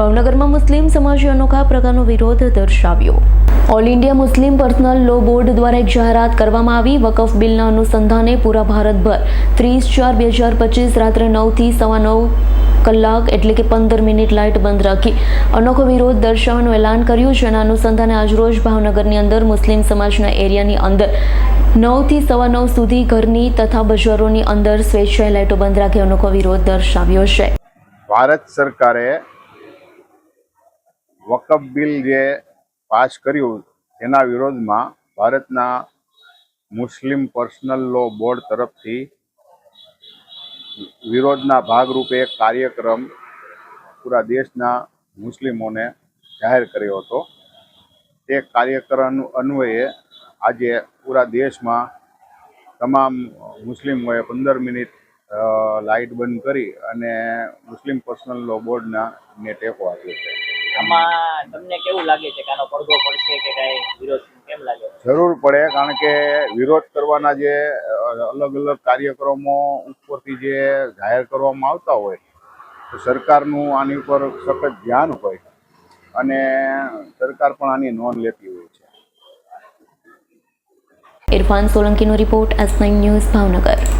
ભાવનગરમાં મુસ્લિમ સમાજે અનોખા પ્રકારનો વિરોધ દર્શાવ્યો. All India Muslim personal law board દ્વારા એક જાહેરાત કરવામાં આવી. વકફ બિલના અનુસંધાને પૂરા ભારતભર ત્રીસ ચાર બે હજાર પચીસ રાત્રે નવથી સવા નવ કલાક એટલે કે પંદર મિનિટ લાઇટ બંધ રાખી અનોખો વિરોધ દર્શાવવાનું એલાન કર્યું. જેના અનુસંધાને આજરોજ ભાવનગરની અંદર મુસ્લિમ સમાજના એરિયાની અંદર નવથી સવા નવ સુધી ઘરની તથા બજારોની અંદર સ્વેચ્છાએ લાઇટો બંધ રાખી અનોખો વિરોધ દર્શાવ્યો છે. ભારત સરકારે વકફ બિલ જે પાસ કર્યું, તેના વિરોધમાં ભારતના મુસ્લિમ પર્સનલ લો બોર્ડ તરફથી વિરોધના ભાગરૂપે એક કાર્યક્રમ પૂરા દેશના મુસ્લિમોને જાહેર કર્યો હતો. તે કાર્યક્રમ અન્વયે આજે પૂરા દેશમાં તમામ મુસ્લિમોએ પંદર મિનિટ લાઇટ બંધ કરી અને મુસ્લિમ પર્સનલ લો બોર્ડના ને ટેકો આપ્યો છે. આમાં તમને કેવું લાગે છે કે આનો પડઘો પડશે કે કાંઈ વિરોધ કેમ લાગે? જરૂર પડે કારણ કે વિરોધ કરવાના જે અલગ અલગ કાર્યક્રમો ઉપરથી જે જાહેર કરવામાં આવતા હોય તો સરકારનું આની ઉપર સખત ધ્યાન હોય અને સરકાર પણ આની નોંધ લેતી હોય છે. Irfan સોલંકીનો report S nine news Bhavnagar.